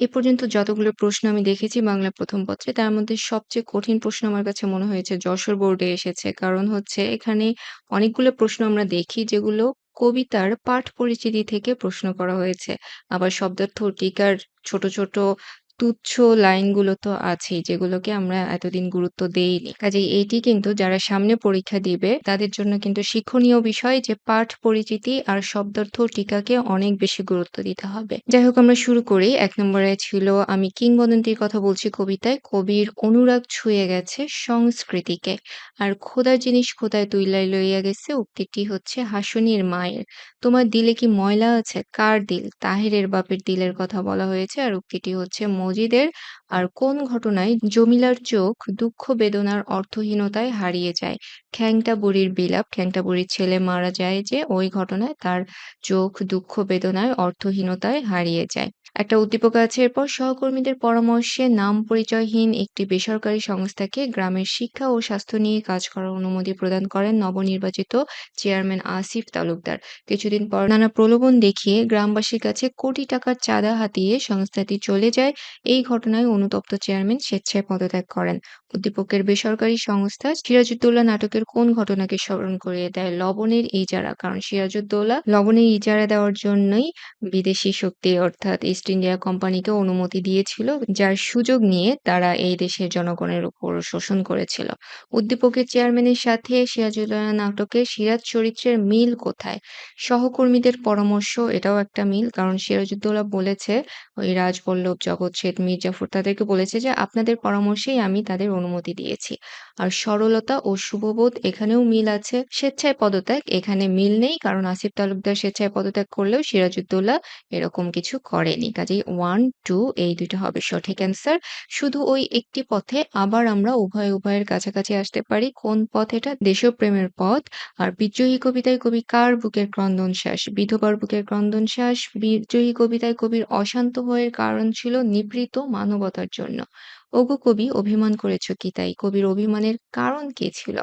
এ পর্যন্ত যতগুলো প্রশ্ন আমি দেখেছি বাংলা প্রথম পত্রে, তার মধ্যে সবচেয়ে কঠিন প্রশ্ন আমার কাছে মনে হয়েছে যশোর বোর্ডে এসেছে। কারণ হচ্ছে এখানে অনেকগুলো প্রশ্ন আমরা দেখি যেগুলো কবিতার পাঠ পরিচিতি থেকে প্রশ্ন করা হয়েছে। আবার শব্দার্থ টিকার ছোট, ছোট তুচ্ছ লাইনগুলো তো আছেই, যেগুলোকে আমরা এতদিন গুরুত্ব দেইনি। কাজেই এইটি কিন্তু যারা সামনে পরীক্ষা দিবে, তাদের জন্য কিন্তু শিক্ষণীয় বিষয় যে পাঠ পরিচিতি আর শব্দার্থ টিকাকে অনেক বেশি গুরুত্ব দিতে হবে। যাই হোক, আমরা শুরু করি। এক নম্বরে ছিল, আমি কিংবদন্তির কথা বলছি কবিতায়। কবির অনুরাগ ছুঁয়ে গেছে সংস্কৃতিকে। আর খোদার জিনিস খোদায় তুইলাই লইয়া গেছে, উক্তিটি হচ্ছে, হাসুনির মায়ের। তোমার দিলে কি ময়লা আছে? কার দিল? তাহেরের বাপের দিলের কথা বলা হয়েছে। আর উক্তিটি হচ্ছে মজিদের। আর কোন ঘটনায় জমিলার চোখ দুঃখ বেদনার অর্থহীনতায় হারিয়ে যায়? খ্যাংটা বুড়ির বিলাপ, খ্যাংটা বুড়ির ছেলে মারা যায় যে ওই ঘটনায় তার চোখ দুঃখ বেদনায় অর্থহীনতায় হারিয়ে যায়। একটা উদ্দীপক আছে এরপর সহকর্মীদের পরামর্শে নাম পরিচয়হীন একটি বেসরকারি সংস্থাকে গ্রামের শিক্ষা ও স্বাস্থ্য নিয়ে কাজ করার অনুমতি প্রদান করেন নবনির্বাচিত চেয়ারম্যান আসিফ তালুকদার। কিছুদিন পর নানা প্রলোভন দেখিয়ে গ্রামবাসীর কাছে কোটি টাকার চাঁদা হাতিয়ে সংস্থাটি চলে যায়। এই ঘটনায় অনুতপ্ত চেয়ারম্যান স্বেচ্ছায় পদত্যাগ করেন। উদ্দীপকের বেসরকারি সংস্থা সিরাজউদ্দৌলা নাটকের কোন ঘটনাকে স্মরণ করিয়ে দেয়? লবণের ইজারা। কারণ সিরাজউদ্দৌলা লবণের ইজারা দেওয়ার জন্যই বিদেশি শক্তি, অর্থাৎ ইস্ট ইন্ডিয়া কোম্পানিকে অনুমতি দিয়েছিল, যার সুযোগ নিয়ে তারা এই দেশের জনগণের উপর শোষণ করেছিল। উদ্দীপকের চেয়ারম্যানের সাথে সিরাজউদ্দৌলা নাটকে সিরাজ চরিত্রের মিল কোথায়? সহকর্মীদের পরামর্শ এটাও একটা মিল। কারণ সিরাজউদ্দৌলা বলেছে ওই রাজবল্লভ, জগৎ শেঠ, মীর জাফর তাদেরকে বলেছে যে আপনাদের পরামর্শেই আমি তাদের অনুমতি দিয়েছি। আর সরলতা ও শুভবোধ এখানেও মিল আছে। স্বেচ্ছায় পদত্যাগ এখানে মিল নেই কারণ আসিফ তালুকদার স্বেচ্ছায় পদত্যাগ করলেও সিরাজউদ্দৌলা এরকম কিছু করেনি। কাজেই 1, 2 এই ২ টা হবে সঠিক অ্যান্সার। শুধু ওই একটি পথে আবার আমরা উভয় উভয়ের কাছাকাছি আসতে পারি। কোন পথ এটা? দেশপ্রেমের পথ। আর বিদ্রোহী কবিতায় কবি কার বুকের ক্রন্দন শ্বাস? বিধবার বুকের ক্রন্দন শ্বাস। বিদ্রোহী কবিতায় কবির অশান্ত হওয়ার কারণ ছিল নিভৃত মানবতার জন্য। ওগো কবি অভিমান করেছ কি তাই? কবির অভিমানের কারণ কি ছিল?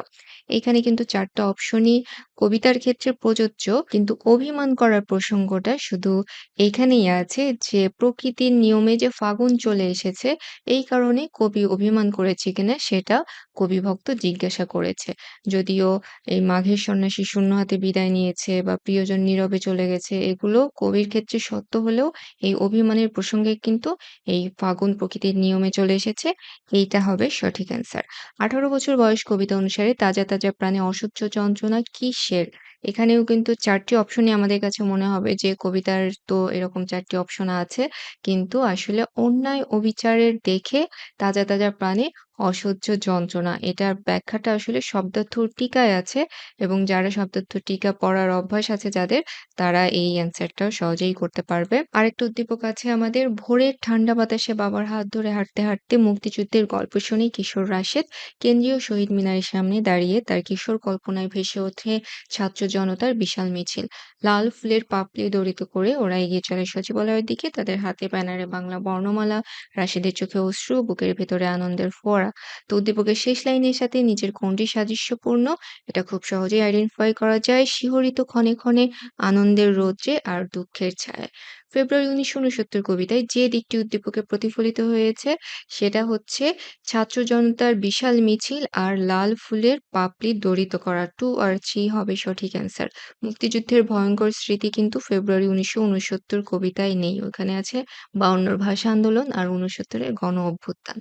এখানে কিন্তু ৪ টা অপশনই কবিতার ক্ষেত্রে প্রযোজ্য। কিন্তু অভিমান করার প্রসঙ্গটা শুধু এখানেই আছে যে প্রকৃতির নিয়মে যে ফাগুন চলে এসেছে এই কারণে কবি অভিমান করেছে কিনা সেটা কবিভক্ত জিজ্ঞাসা করেছে। যদিও এই মাঘের সন্ন্যাসী শূন্য হাতে বিদায় নিয়েছে বা প্রিয়জন নীরবে চলে গেছে এগুলো কবির ক্ষেত্রে সত্য হলেও এই অভিমানের প্রসঙ্গে কিন্তু এই ফাগুন প্রকৃতির নিয়মে চলে এসেছে। এইটা হবে সঠিক অ্যান্সার। ১৮ বছর বয়স কবিতা অনুসারে তাজা, তাজা প্রাণে অসহ্য যন্ত্রণা কিসের? এখানেও কিন্তু চারটি অপশনই আমাদের কাছে মনে হবে যে কবিতার তো এরকম চারটি অপশন আছে। কিন্তু আসলে অন্যায় অবিচারের দেখে তাজা, তাজা প্রাণে অসহ্য যন্ত্রণা। এটার ব্যাখ্যাটা আসলে শব্দার্থ টিকায় আছে এবং যারা শব্দার্থ টিকা পড়ার অভ্যাস আছে যাদের তারা এই অ্যান্সারটাও সহজেই করতে পারবে। আরেকটা উদ্দীপক আছে আমাদের ভোরের ঠান্ডা বাতাসে বাবার হাত ধরে হাঁটতে, হাঁটতে মুক্তিযুদ্ধের গল্প শুনে কিশোর রাশেদ কেন্দ্রীয় শহীদ মিনারের সামনে দাঁড়িয়ে তার কিশোর কল্পনায় ভেসে ওঠে ছাত্র জনতার বিশাল মিছিল। লাল ফুলের পাপড়ি দড়িত করে ওরা এগিয়ে চলে সচিবালয়ের দিকে। তাদের হাতে ব্যানারে বাংলা বর্ণমালা, রাশেদের চোখে অশ্রু, বুকের ভেতরে আনন্দের ফোয়ারা। তো উদ্দীপকের শেষ লাইনের সাথে নিচের কোনটি সাদৃশ্যপূর্ণ? এটা খুব সহজেই আইডেন্টিফাই করা যায়। শিহরিত ক্ষণে, ক্ষণে আনন্দের রৌদ্রে আর দুঃখের ছায়ায়। ফেব্রুয়ারি ১৯৬৯ কবিতায় যে দিকটি উদ্দীপকে প্রতিফলিত হয়েছে সেটা হচ্ছে ছাত্র জনতার বিশাল মিছিল আর লাল ফুলের পাপড়ি দড়িত করা। টু আর 3 হবে সঠিক অ্যান্সার। মুক্তিযুদ্ধের ভয়ঙ্কর স্মৃতি কিন্তু ফেব্রুয়ারি ১৯৬৯ কবিতায় নেই। ওখানে আছে ৫২ র ভাষা আন্দোলন আর উনসত্তরের গণ অভ্যুত্থান।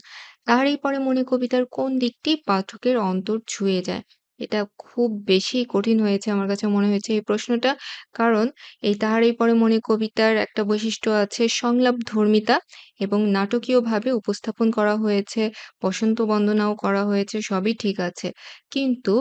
তাহারই পরে মনে কবিতার কোন দিকটি পাঠকের অন্তর ছুঁয়ে যায়? এটা খুব বেশি কঠিন হয়েছে আমার কাছে মনে হয়েছে এই প্রশ্নটা। কারণ এই তাহারই পরে মনে কবিতার একটা বৈশিষ্ট্য আছে সংলাপ ধর্মিতা এবং নাটকীয়ভাবে উপস্থাপন করা হয়েছে, বসন্ত বন্দনাও করা হয়েছে, সবই ঠিক আছে। কিন্তু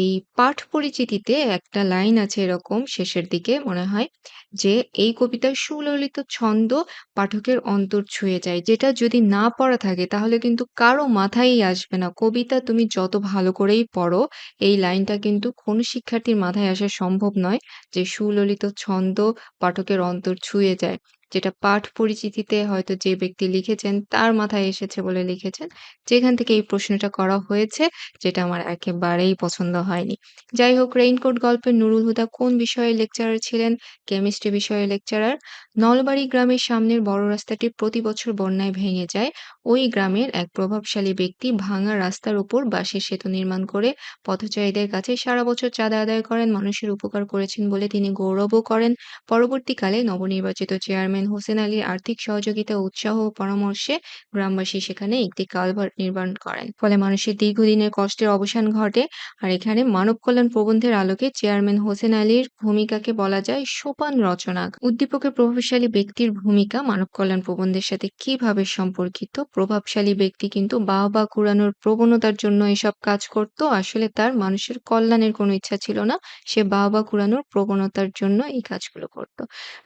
এই পাঠ পরিচিতিতে একটা লাইন আছে এরকম শেষের দিকে মনে হয় যে, এই কবিতার সুললিত ছন্দ পাঠকের অন্তর ছুঁয়ে যায়। যেটা যদি না পড়া থাকে তাহলে কিন্তু কারও মাথায়ই আসবে না। কবিতা তুমি যত ভালো করেই পড়ো, এই লাইনটা কিন্তু কোন শিক্ষার্থীর মাথায় আসা সম্ভব নয় যে সুললিত ছন্দ পাঠকের অন্তর ছুঁয়ে যায়। যেটা পাঠ পরিচিতিতে হয়তো যে ব্যক্তি লিখেছেন তার মাথায় এসেছে বলে লিখেছেন। যেখান থেকে এই প্রশ্নটা করা হয়েছে যেটা আমার একেবারেই পছন্দ হয়নি। যাই হোক 'রেইনকোট' গল্পের নুরুল হুদা কোন বিষয়ে লেকচারার ছিলেন? কেমিস্ট্রি বিষয়ে লেকচারার। নলবাড়ি গ্রামের সামনের বড় রাস্তাটি প্রতি বছর বন্যায় ভেঙে যায়। ওই গ্রামের এক প্রভাবশালী ব্যক্তি ভাঙা রাস্তার উপর বাঁশের সেতু নির্মাণ করে পথচারীদের কাছে সারা বছর চাঁদা আদায় করেন, মানুষের উপকার করেছেন বলে তিনি গৌরবও করেন। পরবর্তীকালে নবনির্বাচিত চেয়ারম্যান হোসেন আলীর আর্থিক সহযোগিতা, উৎসাহ ও পরামর্শে গ্রামবাসী সেখানে একটি কালভার্ট নির্মাণ করেন। ফলে মানুষের দীর্ঘদিনের কষ্টের অবসান ঘটে। আর এখানে মানব কল্যাণ প্রবন্ধের আলোকে চেয়ারম্যান হোসেন আলীর ভূমিকাকে বলা যায় সোপান রচনা। উদ্দীপকের প্রভাবশালী ব্যক্তির ভূমিকা মানব কল্যাণ প্রবন্ধের সাথে কীভাবে সম্পর্কিত? প্রভাবশালী ব্যক্তি কিন্তু বাহবা কুড়ানোর প্রবণতার জন্য এসব কাজ করত। আসলে তার মানুষের কল্যাণের কোনো ইচ্ছা ছিল না। সে বাহবা কুড়ানোর প্রবণতার জন্য এই কাজগুলো করত।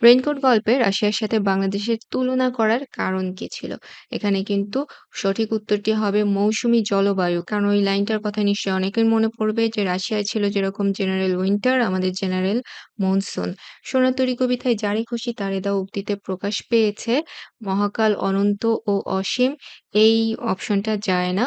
'রেইনকোট' গল্পে রাশিয়ার সাথে বাংলাদেশের তুলনা করার কারণ কি ছিল? এখানে কিন্তু সঠিক উত্তরটি হবে মৌসুমী জলবায়ু। কারণ ওই লাইনটার কথা নিশ্চয়ই অনেকের মনে পড়বে যে রাশিয়ায় ছিল যেরকম জেনারেল উইন্টার, আমাদের জেনারেল মনসুন। সোনার তরী কবিতায় যারে খুশি তারে দাও উক্তিতে প্রকাশ পেয়েছে মহাকাল, অনন্ত ও অসীম। এই অপশনটা যায় না।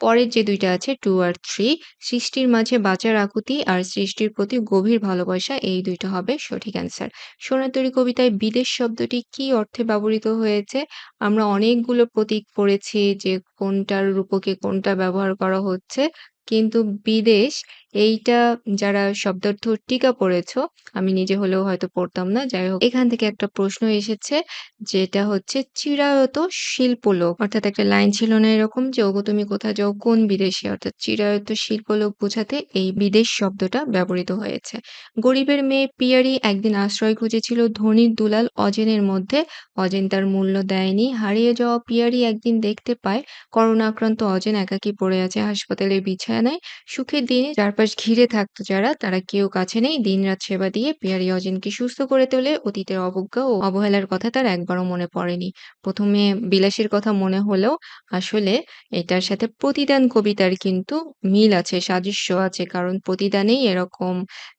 পরের যে দুইটা আছে টু আর থ্রি সৃষ্টির মাঝে বাঁচার আকুতি আর সৃষ্টির প্রতি গভীর ভালোবাসা, এই দুইটা হবে সঠিক অ্যান্সার। সোনাতরী কবিতায় বিদেশ শব্দটি কি অর্থে ব্যবহৃত হয়েছে? আমরা অনেকগুলো প্রতীক পড়েছি যে কোনটার রূপকে কোনটা ব্যবহার করা হচ্ছে। কিন্তু বিদেশ এইটা যারা শব্দার্থ টিকা পড়েছ, আমি নিজে হলেও হয়তো পড়তাম না। যাই হোক এখান থেকে একটা প্রশ্ন এসেছে যেটা হচ্ছে চিরায়ত শিল্পলোক। অর্থাৎ একটা লাইন ছিল না এরকম যে, "ওগো তুমি কোথা যাও কোন বিদেশে?" অর্থাৎ চিরায়ত শিল্পলোক বোঝাতে এই বিদেশ শব্দটা ব্যবহৃত হয়েছে। গরিবের মেয়ে পিয়ারি একদিন আশ্রয় খুঁজেছিল ধনীর দুলাল অজেনের মধ্যে। অজেন তার মূল্য দেয়নি। হারিয়ে যাওয়া পিয়ারি একদিন দেখতে পায় করোনা আক্রান্ত অজেন একাকী পড়ে আছে হাসপাতালের বিছানায়। সুখের দিনে চারপাশ ঘিরে থাকতো যারা, তারা কেউ কাছে নেই। দিনরাত সেবা দিয়ে পিয়ারি অজিনকে সুস্থ করে তোলে। অতীতের অবজ্ঞা ও অবহেলার কথা তার একবারও মনে পড়েনি। প্রথমে বিলাসীর কথা মনে হলেও আসলে এটার সাথে প্রতিদান কবিতার কিন্তু মিল আছে, সাদৃশ্য আছে। কারণ প্রতিদানেই এরকম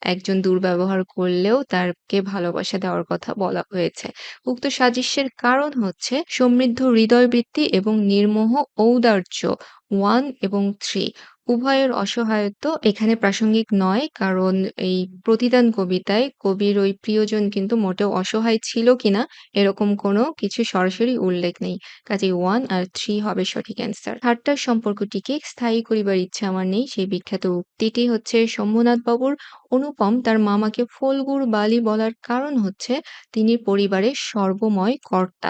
একজন দুর্ব্যবহার করলেও তারকে ভালোবাসা দেওয়ার কথা বলা হয়েছে। উক্ত সাদৃশ্যের কারণ হচ্ছে সমৃদ্ধ হৃদয়বৃত্তি এবং নির্মোহ ঔদার্য ওয়ান এবং 3 উভয়ের অসহায়ত্ব এখানে প্রাসঙ্গিক নয়। কারণ এই প্রতিদান কবিতায় কবির ওই প্রিয়জন কিন্তু মোটেও অসহায় ছিল কিনা এরকম কোনো কিছু সরাসরি উল্লেখ নেই। কাজেই ওয়ান আর থ্রি হবে সঠিক অ্যান্সার। ঠাট্টার সম্পর্কটিকে স্থায়ী করিবার ইচ্ছা আমার নেই। সেই বিখ্যাত উক্তিটি হচ্ছে শম্ভুনাথ বাবুর। অনুপম তার মামাকে ফল্গুর বালি বলার কারণ হচ্ছে তিনি পরিবারের সর্বময় কর্তা।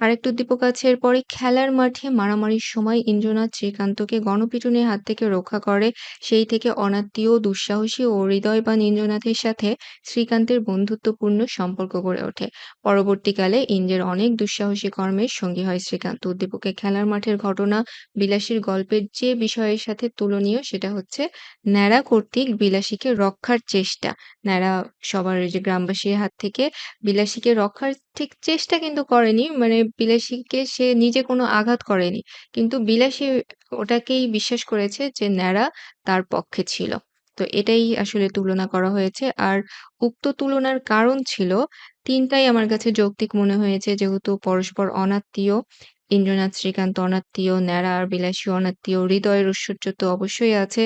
আরেকটা উদ্দীপক আছে এরপরে, খেলার মাঠে মারামারির সময় ইন্দ্রনাথ শ্রীকান্তকে গণপিটুনির হাত থেকে রক্ষা করে। সেই থেকে অনাত্মীয়, দুঃসাহসী ও হৃদয়বান ইন্দ্রনাথের সাথে শ্রীকান্তের বন্ধুত্বপূর্ণ সম্পর্ক গড়ে ওঠে। পরবর্তীকালে ইন্দ্রের অনেক দুঃসাহসী কর্মের সঙ্গী হয় শ্রীকান্ত। উদ্দীপকে খেলার মাঠের ঘটনা বিলাসীর গল্পের যে বিষয়ের সাথে তুলনীয় সেটা হচ্ছে ন্যাড়া কর্তৃক বিলাসীকে রক্ষার চেষ্টা। ন্যাড়া সবার যে গ্রামবাসীর হাত থেকে বিলাসীকে রক্ষার ঠিক চেষ্টা কিন্তু করেনি। মানে বিলাসীকে সে নিজে কোনো আঘাত করেনি। কিন্তু বিলাসী ওটাকেই বিশ্বাস করেছে যে ন্যাড়া তার পক্ষে ছিল। তো এটাই আসলে তুলনা করা হয়েছে। আর উক্ত তুলনার কারণ ছিল, তিনটাই আমার কাছে যৌক্তিক মনে হয়েছে, যেহেতু পরস্পর অনাত্মীয়। ইন্দ্রনাথ শ্রীকান্ত অনাত্মীয়, ন্যাড়া আর বিলাসী অনাত্মীয়। হৃদয়ের ঐশ্বর্য তো অবশ্যই আছে।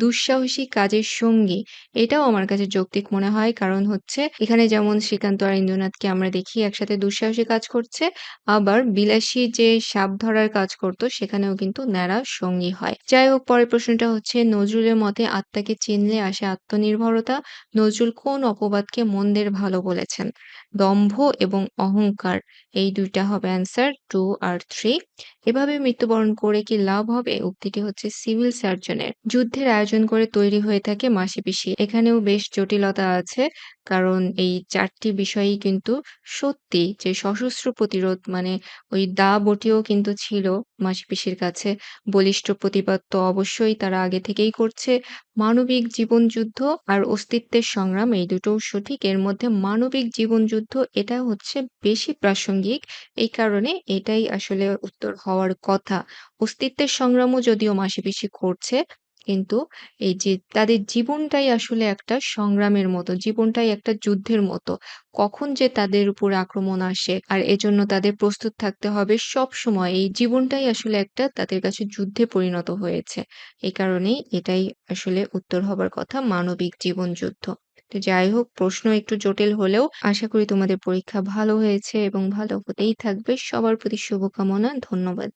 দুঃসাহসী কাজের সঙ্গী এটাও আমার কাছে যৌক্তিক মনে হয়। কারণ হচ্ছে এখানে যেমন শ্রীকান্ত আর ইন্দ্রনাথকে আমরা দেখি একসাথে দুঃসাহসী কাজ করছে। আবার বিলাসী যে সাপ ধরার কাজ করত সেখানেও কিন্তু ন্যাড়া সঙ্গী হয়। যাই হোক পরের প্রশ্নটা হচ্ছে নজরুলের মতে আত্মাকে চিনলে আসে আত্মনির্ভরতা। নজরুল কোন অপবাদকে মন্দের ভালো বলেছেন? দম্ভ এবং অহংকার। এই দুইটা হবে অ্যান্সার টু আর 3 এভাবে মৃত্যুবরণ করে কি লাভ হবে? উক্তিটি হচ্ছে সিভিল সার্জনের। যুদ্ধের আয়োজন করে তৈরি হয়ে থাকে মাসি পিসি এখানেও বেশ জটিলতা আছে। কারণ এই ৪ টি বিষয়ই কিন্তু সত্যি যে সশস্ত্র প্রতিরোধ মানে ওই দা বটিও কিন্তু ছিল মাসিপিসির কাছে। বলিষ্ঠ প্রতিবাদ তো অবশ্যই তারা আগে থেকেই করছে। মানবিক জীবনযুদ্ধ আর অস্তিত্বের সংগ্রাম এই দুটোও সঠিক। এর মধ্যে মানবিক জীবনযুদ্ধ এটা হচ্ছে বেশি প্রাসঙ্গিক। এই কারণে এটাই আসলে উত্তর হওয়ার কথা। অস্তিত্বের সংগ্রামও যদিও মাসিপিসি করছে। কিন্তু এই যে তাদের জীবনটাই আসলে একটা সংগ্রামের মতো, জীবনটাই একটা যুদ্ধের মতো। কখন যে তাদের উপর আক্রমণ আসে আর এজন্য তাদের প্রস্তুত থাকতে হবে সবসময়। এই জীবনটাই আসলে একটা তাদের কাছে যুদ্ধে পরিণত হয়েছে। এই কারণেই এটাই আসলে উত্তর হবার কথা মানবিক জীবন যুদ্ধ। তো যাই হোক প্রশ্ন একটু জটিল হলেও আশা করি তোমাদের পরীক্ষা ভালো হয়েছে এবং ভালো হতেই থাকবে। সবার প্রতি শুভকামনা। ধন্যবাদ।